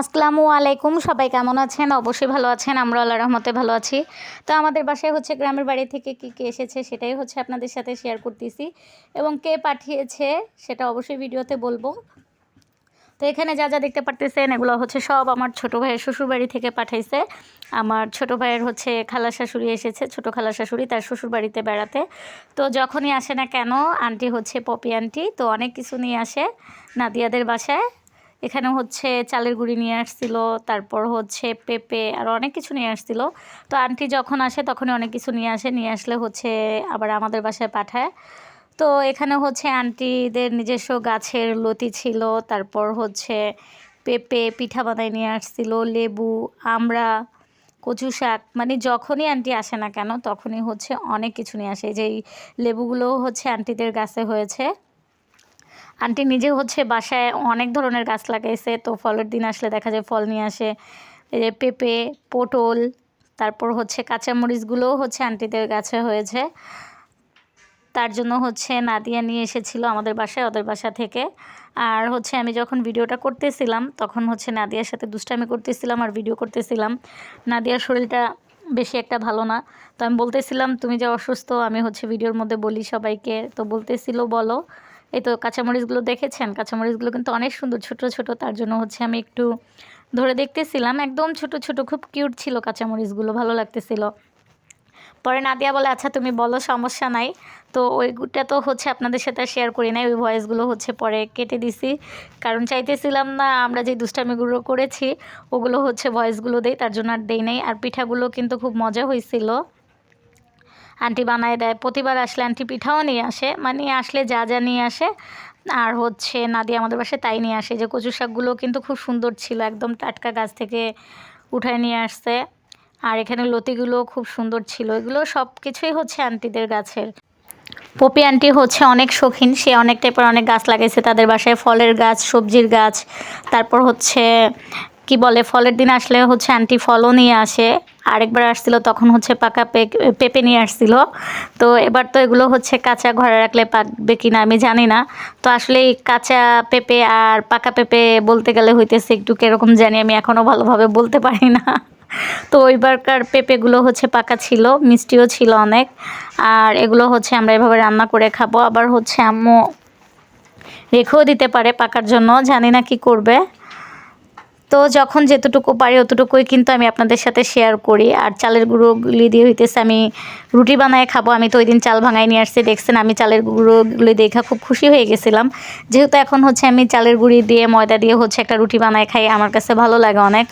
আসসালামু আলাইকুম, সবাই কেমন আছেন? অবশ্যই ভালো আছেন, আমরা আল্লাহ রহমতে ভালো আছি। তো আমাদের বাসায় হচ্ছে গ্রামের বাড়ি থেকে কি কে এসেছে সেটাই হচ্ছে আপনাদের সাথে শেয়ার করতেছি। এবং কে পাঠিয়েছে সেটা অবশ্যই ভিডিওতে বলব। তো এখানে যা যা দেখতে পারতেছেন, এগুলো হচ্ছে সব আমার ছোট ভাইয়ের শ্বশুরবাড়ি থেকে পাঠাইছে। আমার ছোট ভাইয়ের হচ্ছে খালা শাশুড়ি এসেছে, ছোট খালা শাশুড়ি তার শ্বশুরবাড়িতে বেড়াতে। তো যখনই আসে না কেন, আন্টি হচ্ছে পপি আন্টি, তো অনেক কিছু নিয়ে আসে নাদিয়াদের বাসায়। এখানে হচ্ছে চালের গুঁড়ি নিয়ে আসছিল, তারপর হচ্ছে পেঁপে আর অনেক কিছু নিয়ে আসছিল। তো আন্টি যখন আসে তখনই অনেক কিছু নিয়ে আসে, নিয়ে আসলে হচ্ছে আবার আমাদের বাসায় পাঠায়। তো এখানে হচ্ছে আন্টিদের নিজস্ব গাছের লতি ছিল, তারপর হচ্ছে পেঁপে পিঠা বানাই নিয়ে আসছিল, লেবু, আমরা, কচু শাক মানে যখনই আন্টি আসে না কেন, তখনই হচ্ছে অনেক কিছু নিয়ে আসে। যেই লেবুগুলোও হচ্ছে আন্টিদের গাছে হয়েছে। আন্টি নিজে হচ্ছে বাসায় অনেক ধরনের গাছ লাগাইছে। তো ফলের দিন আসলে দেখা যায় ফল নিয়ে আসে। এই যে পেঁপে, পটল, তারপর হচ্ছে কাঁচামরিচগুলোও হচ্ছে আন্টিদের গাছে হয়েছে। তার জন্য হচ্ছে নাদিয়া নিয়ে এসেছিল আমাদের বাসায়, ওদের বাসা থেকে। আর হচ্ছে আমি যখন ভিডিওটা করতেছিলাম, তখন হচ্ছে নাদিয়ার সাথে দুষ্টামি করতেছিলাম আর ভিডিও করতেছিলাম। নাদিয়ার শরীরটা বেশি একটা ভালো না। তো আমি বলতেছিলাম, তুমি যে অসুস্থ, আমি হচ্ছে ভিডিওর মধ্যে বলি সবাইকে। তো বলতেছিল, বলো। এই তো কাঁচামরিচগুলো দেখেছেন? কাঁচামরিচগুলো কিন্তু অনেক সুন্দর, ছোট ছোট। তার জন্য হচ্ছে আমি একটু ধরে দেখতেছিলাম। একদম ছোট ছোট, খুব কিউট ছিল কাঁচামরিচগুলো, ভালো লাগতেছিল। পরে নাদিয়া বলে আচ্ছা তুমি বলো, সমস্যা নাই। তো ওইটা তো হচ্ছে আপনাদের সাথে শেয়ার করি নাই, ওই ভয়েসগুলো হচ্ছে পরে কেটে দিছি। কারণ চাইতেছিলাম না, আমরা যে দুষ্টামিগুলো করেছি, ওগুলো হচ্ছে ভয়েসগুলো দেই, তার জন্য আর দেই নাই। আর পিঠাগুলো কিন্তু খুব মজা হয়েছিল। আন্টি বানায় দেয়। প্রতিবার আসলে আন্টি পিঠাও নিয়ে আসে মানে আসলে যা যা নিয়ে আসে। আর হচ্ছে নাদি আমাদের বাসায় তাই নিয়ে আসে। যে কচু শাকগুলো কিন্তু খুব সুন্দর ছিল, একদম টাটকা গাছ থেকে উঠায় নিয়ে আসছে। আর এখানে লতিগুলো খুব সুন্দর ছিল। এগুলো সব কিছুই হচ্ছে আন্টিদের গাছের। পপি আন্টি হচ্ছে অনেক শৌখিন, সে অনেক টাইপের অনেক গাছ লাগাইছে। তাদের বাসায় ফলের গাছ, সবজির গাছ, তারপর হচ্ছে কি বলে, ফলের দিন আসলে হচ্ছে আন্টি ফলও নিয়ে আসে। আরেকবার আসছিল, তখন হচ্ছে পাকা পেঁপে নিয়ে আসছিল। তো এবার তো এগুলো হচ্ছে কাঁচা ঘরে রাখলে পাকবে কিনা আমি জানি না। তো আসলে কাঁচা পেঁপে আর পাকা পেঁপে বলতে গেলে হইতেছে একটু কীরকম জানি, আমি এখনও ভালোভাবে বলতে পারি না। তো ওইবারকার পেঁপেগুলো হচ্ছে পাকা ছিল, মিষ্টিও ছিল অনেক। আর এগুলো হচ্ছে আমরা এভাবে রান্না করে খাব। আবার হচ্ছে আম্মু রেখেও দিতে পারে পাকার জন্য, জানি না কি করবে। তো যখন যেতটুকু পারি অতটুকুই কিন্তু আমি আপনাদের সাথে শেয়ার করি। আর চালের গুঁড়োগুলি দিয়ে হইতেছে আমি রুটি বানায় খাব। আমি তো ওই দিন চাল ভাঙায় নিয়ে আসছি, দেখছেন আমি চালের গুঁড়োগুলি দেখা খুব খুশি হয়ে গেছিলাম। যেহেতু এখন হচ্ছে আমি চালের গুঁড়ি দিয়ে, ময়দা দিয়ে হচ্ছে একটা রুটি বানায় খাই, আমার কাছে ভালো লাগে অনেক।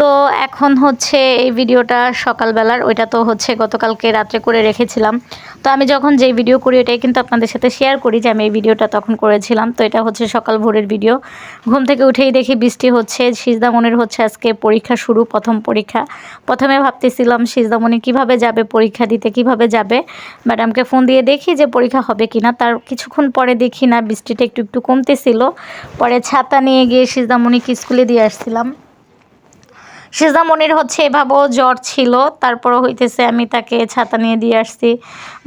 তো এখন হচ্ছে এই ভিডিওটা সকালবেলার, ওইটা তো হচ্ছে গতকালকে রাত্রে করে রেখেছিলাম। তো আমি যখন যেই ভিডিও করি ওটাই কিন্তু আপনাদের সাথে শেয়ার করি যে আমি এই ভিডিওটা তখন করেছিলাম। তো এটা হচ্ছে সকাল ভোরের ভিডিও। ঘুম থেকে উঠেই দেখি বৃষ্টি হচ্ছে, সিজদামনির হচ্ছে আজকে পরীক্ষা শুরু, প্রথম পরীক্ষা। প্রথমে ভাবতেছিলাম সিজদামনি কীভাবে যাবে, পরীক্ষা দিতে কীভাবে যাবে। ম্যাডামকে ফোন দিয়ে দেখি যে পরীক্ষা হবে কি না তার কিছুক্ষণ পরে দেখি না, বৃষ্টিটা একটু একটু কমতেছিল। পরে ছাতা নিয়ে গিয়ে সিজদামণিকে স্কুলে দিয়ে আসছিলাম। সেজামনির হচ্ছে এভাবেও জ্বর ছিল। তারপরও হইতেছে আমি তাকে ছাতা নিয়ে দিয়ে আসছি।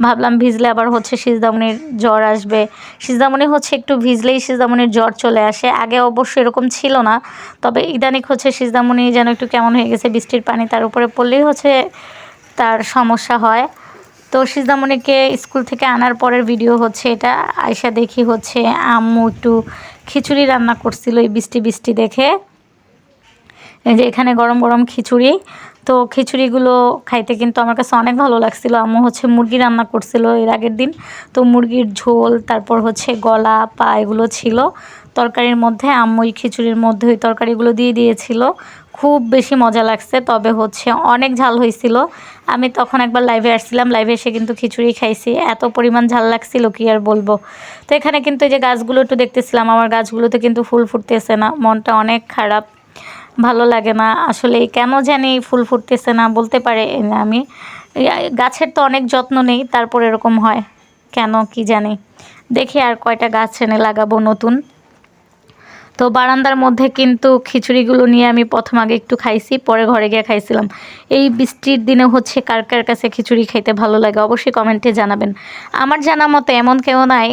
ভাবলাম ভিজলে আবার হচ্ছে সিজদামনির জ্বর আসবে। সিজদামনি হচ্ছে একটু ভিজলেই সিজদামনির জ্বর চলে আসে। আগে অবশ্য এরকম ছিল না, তবে ইদানিক হচ্ছে সিজদামনি যেন একটু কেমন হয়ে গেছে, বৃষ্টির পানি তার উপরে পড়লেই হচ্ছে তার সমস্যা হয়। তো সিজদামণিকে স্কুল থেকে আনার পরের ভিডিও হচ্ছে এটা। আয়সা দেখি হচ্ছে আম্মু একটু খিচুড়ি রান্না করছিল এই বৃষ্টি বৃষ্টি দেখে। যে এখানে গরম গরম খিচুড়ি। তো খিচুড়িগুলো খাইতে কিন্তু আমার কাছে অনেক ভালো লাগছিল। আম্মু হচ্ছে মুরগি রান্না করছিল এর আগের দিন। তো মুরগির ঝোল, তারপর হচ্ছে গলা, পা এগুলো ছিল। তরকারির মধ্যে আম্মু এই খিচুড়ির মধ্যে ওই তরকারিগুলো দিয়ে দিয়েছিল। খুব বেশি মজা লাগছে, তবে হচ্ছে অনেক ঝাল হয়েছিল। আমি তখন একবার লাইভে আসছিলাম লাইভে এসে কিন্তু খিচুড়ি খাইছি। এত পরিমাণ ঝাল লাগছিল, কি আর বলব। তো এখানে কিন্তু এই যে গাছগুলো একটু দেখতেছিলাম, আমার গাছগুলোতে কিন্তু ফুল ফুটতেছে না, মনটা অনেক খারাপ। ভালো লাগে না। আসলে কেন জানি ফুল ফুটতেছে না বলতে পারে আমি। গাছের তো অনেক যত্ন নেই, তারপর এরকম হয়। কেন কি জানি। দেখি আর কয়টা গাছ এনে লাগাবো নতুন। তো বারান্দার মধ্যে কিন্তু খিচুড়িগুলো নিয়ে আমি প্রথম আগে একটু খাইছি, পরে ঘরে গিয়ে খাইছিলাম। এই বৃষ্টির দিনে হচ্ছে কার কার কাছে খিচুড়ি খাইতে ভালো লাগে অবশ্যই কমেন্টে জানাবেন। আমার জানা মতো এমন কেউ নাই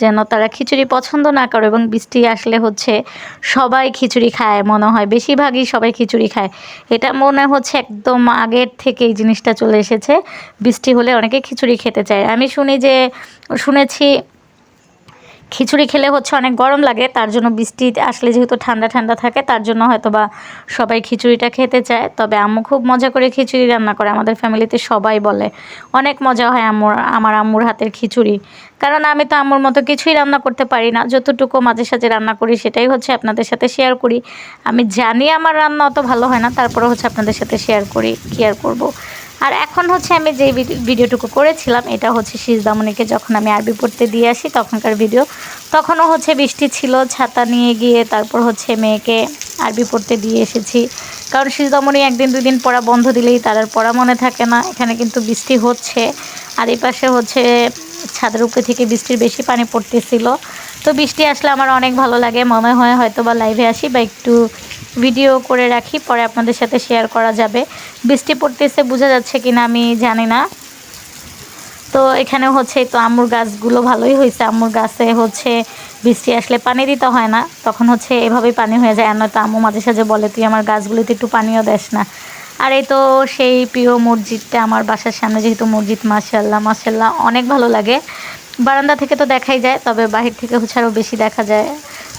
যেন তারা খিচুড়ি পছন্দ না করে এবং বৃষ্টি আসলে হচ্ছে সবাই খিচুড়ি খায়, মনে হয় বেশিরভাগই সবাই খিচুড়ি খায়। এটা মনে হচ্ছে একদম আগের থেকে এই জিনিসটা চলে এসেছে। বৃষ্টি হলে অনেকে খিচুড়ি খেতে চায়। আমি শুনি যে, শুনেছি খিচুড়ি খেলে হচ্ছে অনেক গরম লাগে, তার জন্য বৃষ্টি আসলে যেহেতু ঠান্ডা ঠান্ডা থাকে, তার জন্য হয়তো বা সবাই খিচুড়িটা খেতে চায়। তবে আম্মু খুব মজা করে খিচুড়ি রান্না করে, আমাদের ফ্যামিলিতে সবাই বলে। অনেক মজা হয় আম্মুর, আমার আম্মুর হাতের খিচুড়ি। কারণ আমি তো আম্মুর মতো কিছুই রান্না করতে পারি না, যতটুকু মাঝে সাঝে রান্না করি সেটাই হচ্ছে আপনাদের সাথে শেয়ার করি। আমি জানি আমার রান্না অত ভালো হয় না তারপরে হচ্ছে আপনাদের সাথে শেয়ার করি, কি আর করব। আর এখন হচ্ছে আমি যে ভিডিওটুকু করেছিলাম, এটা হচ্ছে শীষদামনিকে যখন আমি আরবি পড়তে দিয়ে আসি তখনকার ভিডিও। তখনও হচ্ছে বৃষ্টি ছিল, ছাতা নিয়ে গিয়ে তারপর হচ্ছে মেয়েকে আরবি পড়তে দিয়ে এসেছি। কারণ শীষদামনি একদিন দুই দিন পড়া বন্ধ দিলেই তার আর পড়া মনে থাকে না। এখানে কিন্তু বৃষ্টি হচ্ছে। আর এই পাশে হচ্ছে ছাদের উপরে থেকে বৃষ্টির বেশি পানি পড়তেছিল। তো বৃষ্টি আসলে আমার অনেক ভালো লাগে। মনে হয় হয়তো বা লাইভে আসি বা একটু ভিডিও করে রাখি, পরে আপনাদের সাথে শেয়ার করা যাবে। বৃষ্টি পড়তেছে, বোঝা যাচ্ছে কিনা আমি জানি না। তো এখানে হচ্ছে, তো আম্মুর গাছগুলো ভালোই হয়েছে। আম্মুর গাছে হচ্ছে বৃষ্টি আসলে পানি দিতে হয় না। তখন হচ্ছে এভাবেই পানি হয়ে যায়। আর নয়তো আম্মু মাঝে সাঝে বলে, তুই আমার গাছগুলিতে একটু পানিও দেস না। আর এই তো সেই প্রিয় মসজিদটা আমার বাসার সামনে, যেহেতু মসজিদ মাসাল্লাহ মাসাল্লাহ অনেক ভালো লাগে। বারান্দা থেকে তো দেখাই যায়, তবে বাহির থেকে হচ্ছে আরও বেশি দেখা যায়।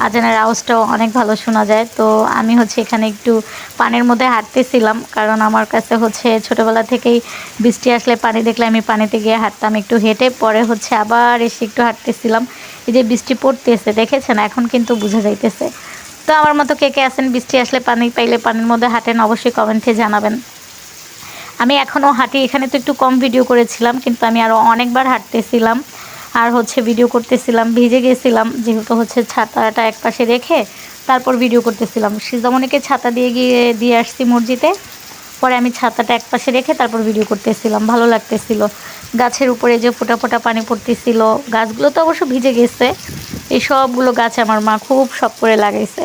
আজানের আওয়াজটাও অনেক ভালো শোনা যায়। তো আমি হচ্ছে এখানে একটু পানির মধ্যে হাঁটতেছিলাম, কারণ আমার কাছে হচ্ছে ছোটোবেলা থেকেই বৃষ্টি আসলে পানি দেখলে আমি পানিতে গিয়ে হাঁটতাম, একটু হেঁটে পরে হচ্ছে আবার এসে একটু হাঁটতেছিলাম। এই যে বৃষ্টি পড়তেছে, দেখেছেন? এখন কিন্তু বোঝা যাইতেছে। তো আমার মতো কে কে আছেন? বৃষ্টি আসলে পানি পাইলে পানির মধ্যে হাঁটেন, অবশ্যই কমেন্টে জানাবেন। আমি এখনও হাঁটি, এখানে তো একটু কম ভিডিও করেছিলাম, কিন্তু আমি আরও অনেকবার হাঁটতেছিলাম। আর হচ্ছে ভিডিও করতেছিলাম, ভিজে গেছিলাম, যেহেতু হচ্ছে ছাতাটা এক পাশে রেখে তারপর ভিডিও করতেছিলাম। সিজামনিকে ছাতা দিয়ে গিয়ে, দিয়ে আসছি মসজিদে। পরে আমি ছাতাটা এক পাশে রেখে তারপর ভিডিও করতেছিলাম, ভালো লাগতেছিল। গাছের উপরে যে ফোটা ফোটা পানি পড়তেছিল, গাছগুলো তো অবশ্য ভিজে গেছে। এই সবগুলো গাছ আমার মা খুব শখ করে লাগাইছে।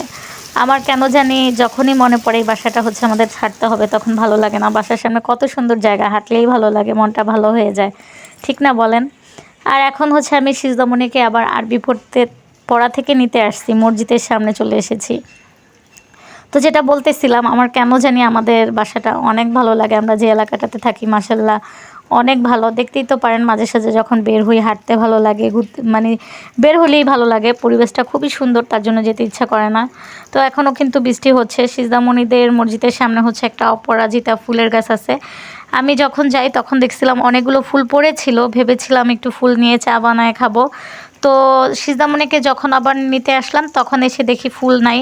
আমার কেন জানি যখনই মনে পড়ে এই বাসাটা হচ্ছে আমাদের ছাড়তে হবে, তখন ভালো লাগে না। বাসার সামনে কত সুন্দর জায়গা, হাঁটলেই ভালো লাগে, মনটা ভালো হয়ে যায়। ঠিক না বলেন? আর এখন হচ্ছে আমি সিজদমনিকে আবার আরবি পড়তে, পড়া থেকে নিতে আসছি, মসজিদের সামনে চলে এসেছি। তো যেটা বলতেছিলাম, আমার কেন জানি আমাদের বাসাটা অনেক ভালো লাগে, আমরা যে এলাকাটাতে থাকি মাসাল্লাহ অনেক ভালো। দেখতেই তো পারেন মাঝে সাঝে যখন বের হই হাঁটতে ভালো লাগে, ঘুরতে মানে বের হলেই ভালো লাগে। পরিবেশটা খুবই সুন্দর, তার জন্য যেতে ইচ্ছা করে না। তো এখনও কিন্তু বৃষ্টি হচ্ছে। সিজদামণিদের মসজিদের সামনে হচ্ছে একটা অপরাজিতা ফুলের গাছ আছে। আমি যখন যাই তখন দেখছিলাম অনেকগুলো ফুল পড়েছিল। ভেবেছিলাম একটু ফুল নিয়ে চা বানায় খাব। তো সিজদামণিকে যখন আবার নিতে আসলাম, তখন এসে দেখি ফুল নাই।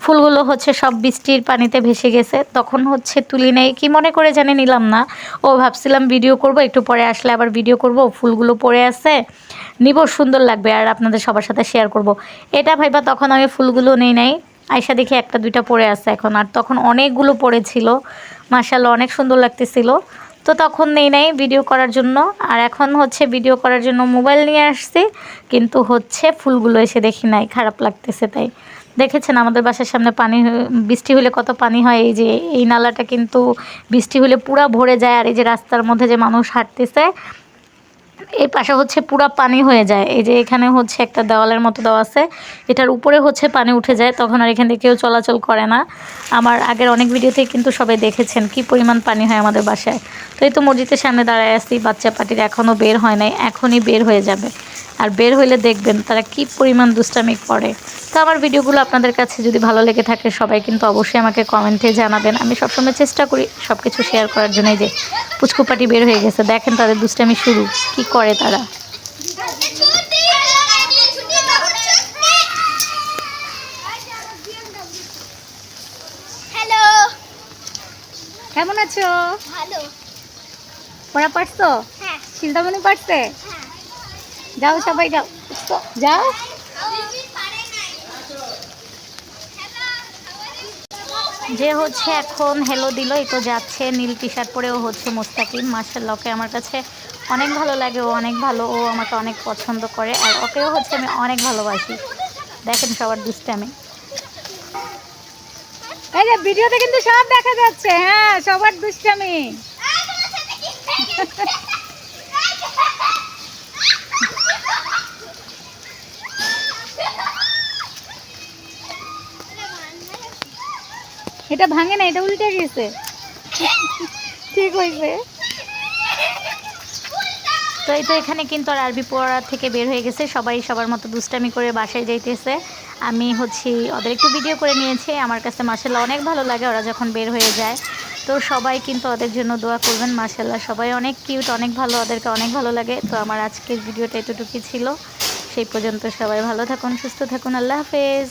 ফুলগুলো হচ্ছে সব বৃষ্টির পানিতে ভেসে গেছে। তখন হচ্ছে তুলি নেই। কি মনে করে জানি নিলাম না। ও ভাবছিলাম ভিডিও করব, একটু পরে আসলে আবার ভিডিও করব। ফুলগুলো পড়ে আছে। নিব, সুন্দর লাগবে। আর আপনাদের সবার সাথে শেয়ার করব। এটা ভাইবা তখন আমি ফুলগুলো নেই নাই। আয়সা দেখি একটা, দুইটা পড়ে আছে এখন। আর তখন অনেকগুলো পড়েছিল। মার্শাল্লাহ অনেক সুন্দর লাগতেছিল। তো তখন নেই নাই ভিডিও করার জন্য। আর এখন হচ্ছে ভিডিও করার জন্য মোবাইল নিয়ে আসছি, কিন্তু হচ্ছে ফুলগুলো এসে দেখি নাই, খারাপ লাগতেছে তাই। দেখেছেন আমাদের বাসার সামনে পানি, বৃষ্টি হলে কত পানি হয়, এই যে এই নালাটা কিন্তু বৃষ্টি হলে পুরা ভরে যায়, আর এই যে রাস্তার মধ্যে যে মানুষ হাঁটতেছে এই পাশে হচ্ছে পুরা পানি হয়ে যায়। এই যে এখানে হচ্ছে একটা দেওয়ালের মতো দেওয়া আছে। এটার উপরে হচ্ছে পানি উঠে যায়, তখন আর এখান থেকে কেউ চলাচল করে না। আমার আগের অনেক ভিডিওতে কিন্তু সবাই দেখেছেন কি পরিমাণ পানি হয় আমাদের বাসায়। তো এই তো মসজিদের সামনে দাঁড়ায় আসছি বাচ্চা পাটির এখনও বের হয় নাই, এখনই বের হয়ে যাবে। আর বের হইলে দেখবেন তারা কি পরিমাণ দুষ্টামি করে। তো আমার ভিডিওগুলো আপনাদের কাছে যদি ভালো লেগে থাকে সবাই কিন্তু অবশ্যই আমাকে কমেন্টে জানাবেন। আমি সবসময় চেষ্টা করি সব কিছু শেয়ার করার জন্য। যে পুচকুপাটি বের হয়ে গেছে দেখেন তাদের দুষ্টামি শুরু। কি করে তারা? কেমন আছো? ভালো। পড়া পারছ? হ্যাঁ। চিন্তামণি পারছে? হ্যাঁ। যাও সবাই যাও। যাও। যে হচ্ছে এখন হেলো দিল এই তো যাচ্ছে। নীল টি শার্ট পরেও হচ্ছে মোস্তাকিম। মার্শাল্লাহ ওকে আমার কাছে অনেক ভালো লাগে ও অনেক ভালো ও আমাকে অনেক পছন্দ করে। আর ওকেও হচ্ছে আমি অনেক ভালোবাসি। দেখেন সবার দুষ্টামি। এই যে ভিডিওতে কিন্তু সব দেখা যাচ্ছে হ্যাঁ সবার দুষ্টামি। এটা ভাঙে না, এটা উল্টে গেছে। ঠিক হয়েছে তো এই তো এখানে কিন্তু আর আরবি পড়া থেকে বের হয়ে গেছে, সবাই সবার মতো দুষ্টামি করে বাসায় যাইতেছে। আমি হচ্ছি, ওদের একটু ভিডিও করে নিয়েছি, আমার কাছে মাসাল্লাহ অনেক ভালো লাগে ওরা যখন বের হয়ে যায়। তো সবাই কিন্তু ওদের জন্য দোয়া করবেন মাসাল্লাহ সবাই অনেক কিউট অনেক ভালো, ওদেরকে অনেক ভালো লাগে। তো আমার আজকের ভিডিওটা এতটুকুই ছিল। সেই পর্যন্ত সবাই ভালো থাকুন, সুস্থ থাকুন, আল্লাহ হাফেজ।